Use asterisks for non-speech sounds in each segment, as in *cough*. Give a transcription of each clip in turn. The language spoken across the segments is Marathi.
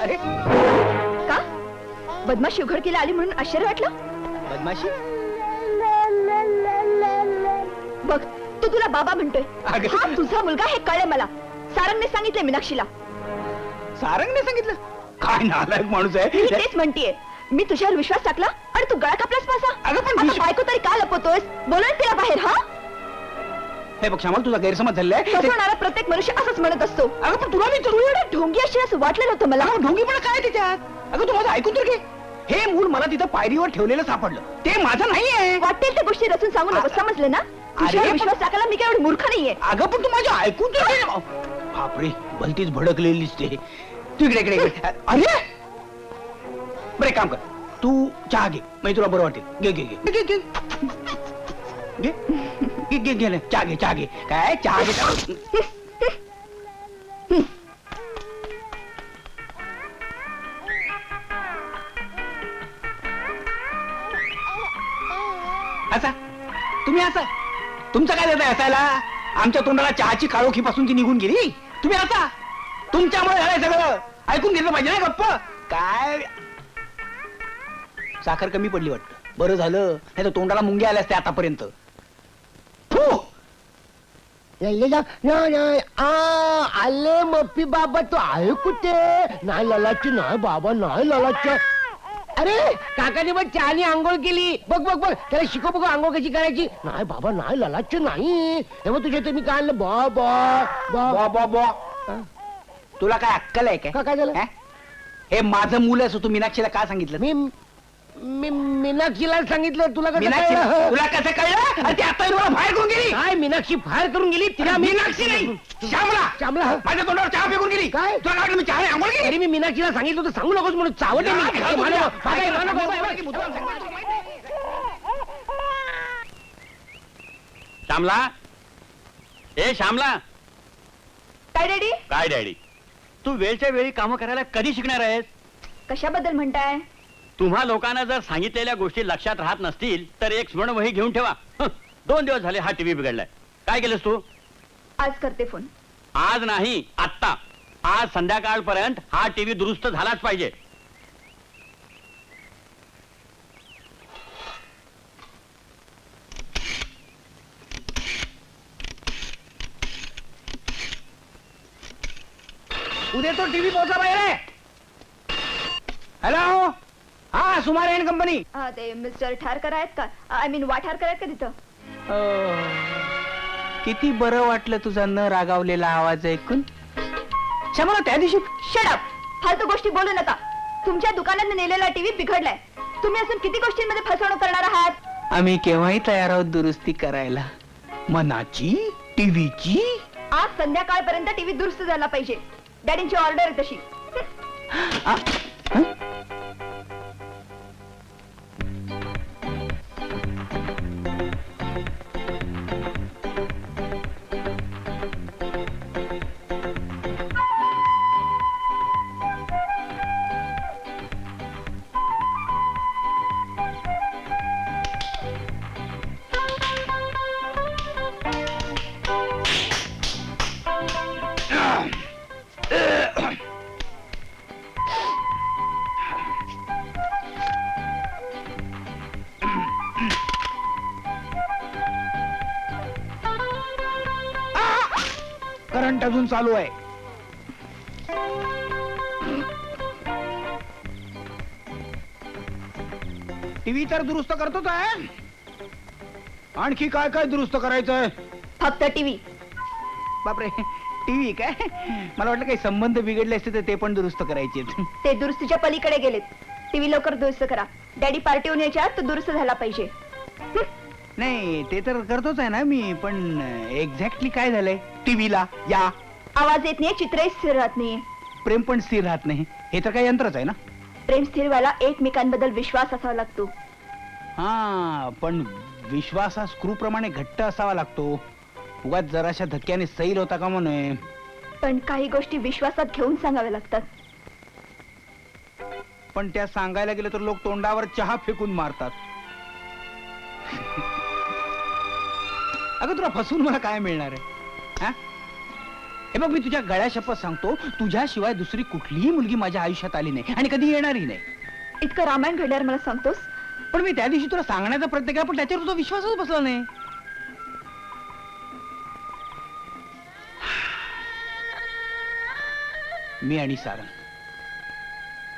अरे का? बदमाशी उघडकीला आली म्हणून आश्चर्य वाटलं? बदमाशी? बघ तू तुला बाबा म्हणतोय. अगं. हा तुझा मुलगा हे कळलं मला. सारंगने सांगितले मीनाक्षीला. सारंगने सांगितलं? काय नालायक माणूस मी आहे तेच म्हणतीये. मी तुझ्यावर विश्वास टाकला आणि तू गळा कापलास माझा. अगं पण आता विश्व- बायको तरी का लपवतोयस? बोला तिला बाहेर हा? बघ श्यामल तुझा गैरसमज ते- फसवणारा प्रत्येक मनुष्य असंच म्हणत असतो. अगं पण तुला मी तू एवढं ढोंगी अशी असं वाटलं नव्हतं मला. अगं ढोंगीपणा काय त्याच्यात अगं तू माझं ऐकून तर घे. हे मूल मला तिथं पायरीवर ठेवलेलं सापडलं. ते माझं नाहीये. वाटेल त्या गोष्टी रचून सांगू नको समजलं ना? तुझ्यावर पण- विश्वास टाकायला मी काय एवढी मूर्ख नाहीये? अगं पण तू माझं ऐकून तर घे ना. बापरे भलतीच भडकलेलीस ते. तू इकडे इकडे इकडे. अरे! बरं काम कर. तू चहा घे. म्हणजे तुला बरं वाटेल. घे घे घे. घे घे. घे. गे- घे घे ना. चहा घे चहा घे काय चहा घे असा? तुम्ही असा? तुमचं काय देत असायला? आमच्या तोंडाला चहाची काळोखी पासून ती निघून गेली. तुम्ही असा? तुमच्यामुळे झालंय सगळं. ऐकून घेतलं पाहिजे ना गप्प. काय? साखर कमी पडली वाटतं. बरं झालं. नाही तर तोंडाला मुंग्या आल्या असत्या आतापर्यंत फू! यायले जा नाही नाही आ आले मप्पी बाबा तू आहे कुठे? नाही ललाची नाही बाबा नाही ललाची अरे काकाने मग चहानी आंघोळ केली. बघ बघ बघ. त्याला शिकव बघ आंघोळ कशी करायची. नाही बाबा नाही ललाची नाही. तेव्हा तुझ्या तुम्ही काय आणलं? बॉ, बा बॉ, बॉ. तुला काय अक्कल आहे काय? काय झालं? हे? हे माझं मुलं असं तू मीनाक्षीला काय सांगितलं? मी मी मीनाक्षीला सांगितलं तुला कसं मीनाक्षी? कळलं? तुला कसं कळलं? ती आता मला बाहेर करून गेली. काय मीनाक्षी फायर करून गेली? तिला मी मीनाक्षी नाही श्यामला. श्यामला? माझ्या तोंडावर चहा फेकून गेली. काय? तुला काय वाटलं मी चहा नाही आंघोळ केली? अरे मी मीनाक्षीला सांगितलं होतं सांगू नकोस म्हणून. चावटे मी. हे? मानव, हे मानव, हे मानव. श्यामला? ए श्यामला. काय डॅडी? काय डॅडी? तू वेळच्या वेळी कामं करायला कधी शिकणार आहेस? कशाबद्दल म्हणताय? तुम्हा लोकांना जर सांगितलेल्या गोष्टी लक्षात राहत नसतील तर एक स्मरणवही घेऊन ठेवा. हं, दोन दिवस झाले हा टीव्ही बिघडलाय. काय केलंस तू? आज करते फोन. आज नाही आत्ता. आज संध्याकाळपर्यंत हा टीव्ही दुरुस्त झालाच पाहिजे. उद्या तो टीव्ही पोहोचा बाहेर हॅलो हा सुमार एन कंपनी ते मिस्टर ठारकर आहेत का? आय मीन वाठारकर आहेत का तिथं? किती बरं वाटलं तुझा न रागावलेला आवाज ऐकून? श्यामला त्या दिवशी शडप फालतू गोष्टी बोलू नका. तुमच्या दुकानात नेलेला टीव्ही बिघडलाय. तुम्ही अजून किती गोष्टींमध्ये फसवणूक करणार आहात? आम्ही केव्हाही तयार आहोत दुरुस्ती करायला. मनाची? टीव्हीची? आज संध्याकाळपर्यंत टीव्ही दुरुस्त झाला पाहिजे. डॅडींची ऑर्डर आहे तशी. करंट अजून चालू आहे. टीव्ही तर दुरुस्त करतोच आहे. आणखी काय काय दुरुस्त करायचंय? फक्त टीव्ही. बापरे टीव्ही काय? मला वाटलं काही संबंध बिघडले असते तर ते पण दुरुस्त करायचे. ते दुरुस्तीच्या पलीकडे गेलेत. टीव्ही लवकर दुरुस्त करा. डॅडी पार्टी होऊन यायच्या आत तो दुरुस्त झाला पाहिजे. नाही ते तर करतोच आहे ना मी पण एक्झॅक्टली काय झालंय? टीव्हीला या. आवाज येत नाही चित्रही स्थिर राहत नाहीये प्रेम पण स्थिर राहत नाही. हे तर काही यंत्रच आहे ना? प्रेम स्थिर व्हायला एकमेकांबद्दल विश्वास असावा लागतो. हा पण विश्वास हा स्क्रू प्रमाणे घट्ट असावा लागतो. उगाच जराशा धक्क्याने सैल होता का म्हणे? पण काही गोष्टी विश्वासात घेऊन सांगाव्या लागतात. पण त्या सांगायला गेलं तर लोक तोंडावर चहा फेकून मारतात. अगं तुला फसून मला काय मिळणार आहे? हा? हे बघ मी तुझ्या गळ्या शपथ सांगतो तुझ्याशिवाय दुसरी कुठलीही मुलगी माझ्या आयुष्यात आली नाही आणि कधी येणारही नाही. इतकं रामायण घडल्यावर मला सांगतोस? पण मी त्या दिवशी तुला सांगण्याचा प्रयत्न केला पण त्याच्यावर तुझा विश्वासच बसला नाही. मी आणि सारंग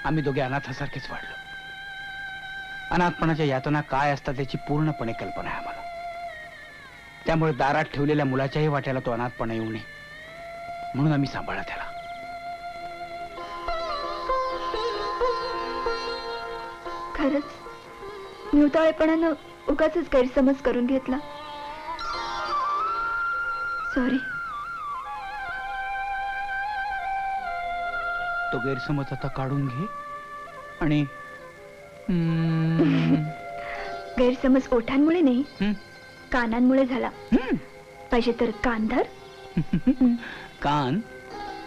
आम्ही दोघे अनाथासारखेच वाढलो. अनाथपणाच्या यातना काय असतात त्याची पूर्णपणे कल्पना आहे आम्हाला. त्यामुळे दारात ठेवलेल्या मुलाच्याही वाट्याला तो अनाथपणा येऊ नये. म्हणून आम्ही सांभाळला त्याला. खरंच? मी उतावळेपणानं उगाच गैरसमज करून घेतला. सॉरी तो गैरसमज आता काढून घे आणि *laughs* गैरसमज ओठांमुळे नाही. कानांमुळे झाला. हम्म. पाहिजे तर कान धर. *laughs* कान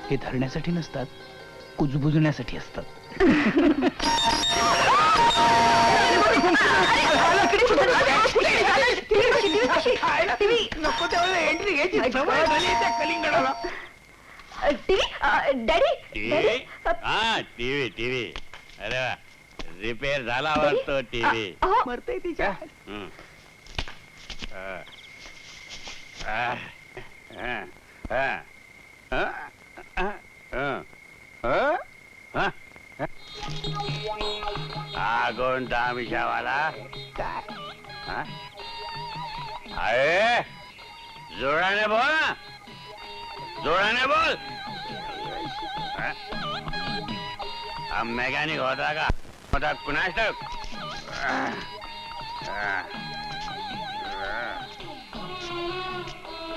हे धरण्यासाठी नसतात कुजबुजण्यासाठी असतात. नको त्यावेळेला एंट्री घ्यायची सवय झाली त्या कलिंगडाला. टीव्ही? डॅडी? टीव्ही? हा टीव्ही टीव्ही. अरे रिपेअर झाला वाटतो टीव्ही. मरतय तिच्या. हं. कोणता मिशावाला अरे जोराने बोल जोराने बोल. मेकॅनिक होता का? होता कुणाच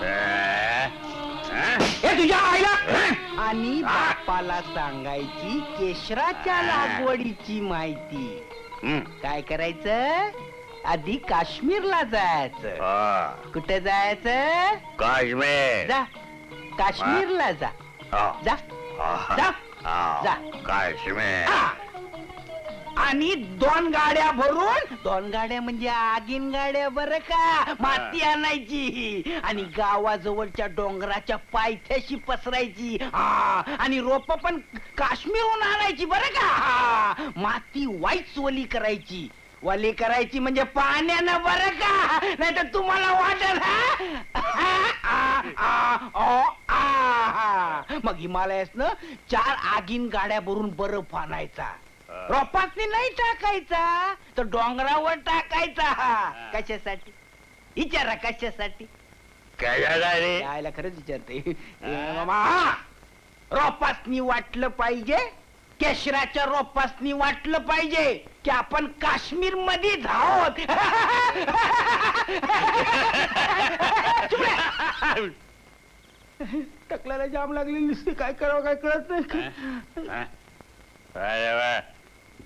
हा. तुझ्या आईला आणि बापाला सांगायची केशराच्या लागवडीची माहिती. काय करायचं आधी काश्मीरला जायचं. कुठे जायचं काश्मीर जा काश्मीरला जा. जा. जा. जा. काश्मीर. आणि दोन गाड्या भरून दोन गाड्या म्हणजे आगीन गाड्या बर का माती आणायची आणि गावाजवळच्या डोंगराच्या पायथ्याशी पसरायची हा. आणि रोप पण काश्मीरहून आणायची बर का हा. माती वाईच वली करायची वली करायची म्हणजे पाण्यानं बर का नाही तर तुम्हाला वाटेल हा? आ. मग हिमालयासनं चार आगीन गाड्या भरून बर्फ आणायचा रोपासनी नाही टाकायचा तर डोंगरावर टाकायचा. कशासाठी? विचारा कशासाठी? काय झालं रे? यायला खरंच विचारते. ए, मामा, हा. रोपासनी वाटलं पाहिजे? केशराच्या रोपासनी वाटलं पाहिजे की आपण काश्मीर मध्येच आहोत *laughs* टकल्याला जाम लागलेली दिसते काय करावं काय कळत नाही. हा? अरे वा.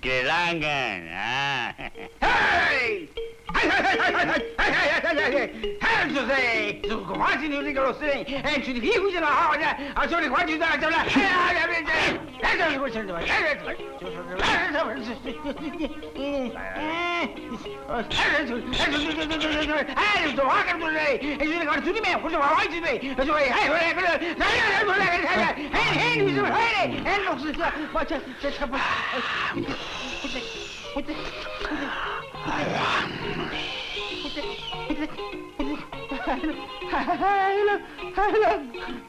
கிழாங்க துணிமே கொஞ்சம் வாய்ச்சி 哎哎，老师，这我这这这不，不对不对不对，哎呀，不对不对不对，हायला हायला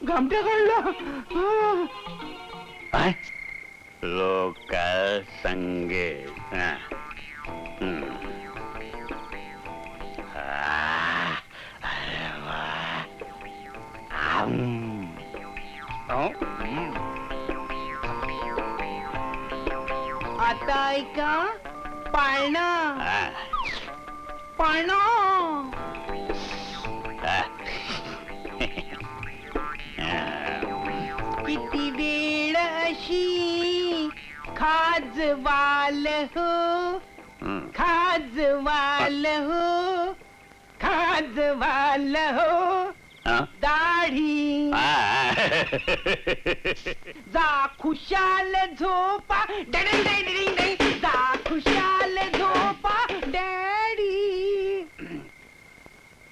घामट्या काढला काय लोकल संगीत ऐका पाळणं पाळणं. किती वेळ अशी खाजवाल हो. खाजवाल हो खाजवाल हो हा? दाढी. जा खुशाल झोपा डडिंग डिंग डिंग डिंग. जा खुशाल झोपा डॅडी।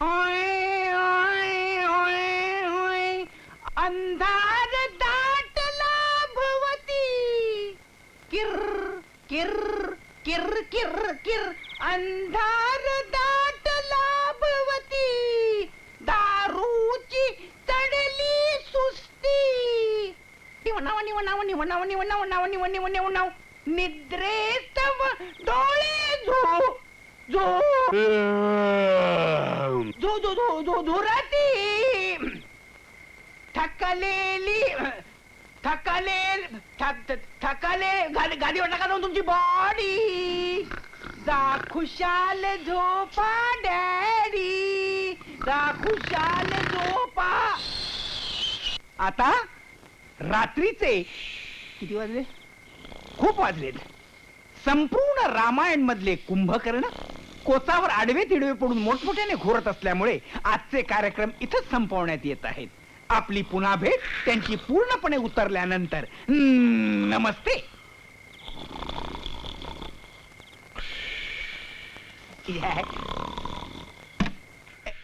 ओय ओय ओय ओय अंधार दाटला भवती किर किर किर किर किर अंधार दाटला भवती दारूची चढली सुस्ती। निवणाव निवणाव निवणाव निवणाव निवणाव निवणाव निद्रेस निव डोळे झो झो झो झो झो झो झोराती थकलेली थकले थक- थकले गाडी गादीवर नका जाऊन तुमची बॉडी जा खुशाल झोपा डॅडी. जा खुशाल झोपा. आता रात्रीचे किती वाजले? खूप वाजलेत. संपूर्ण रामायण मधले कुंभकर्ण कोचावर आडवे तिडवे पडून मोठमोठ्याने घोरत असल्यामुळे आजचे कार्यक्रम इथंच संपवण्यात येत आहेत आपली पुन्हा भेट त्यांची पूर्णपणे उतरल्यानंतर हम्म, नमस्ते yeah.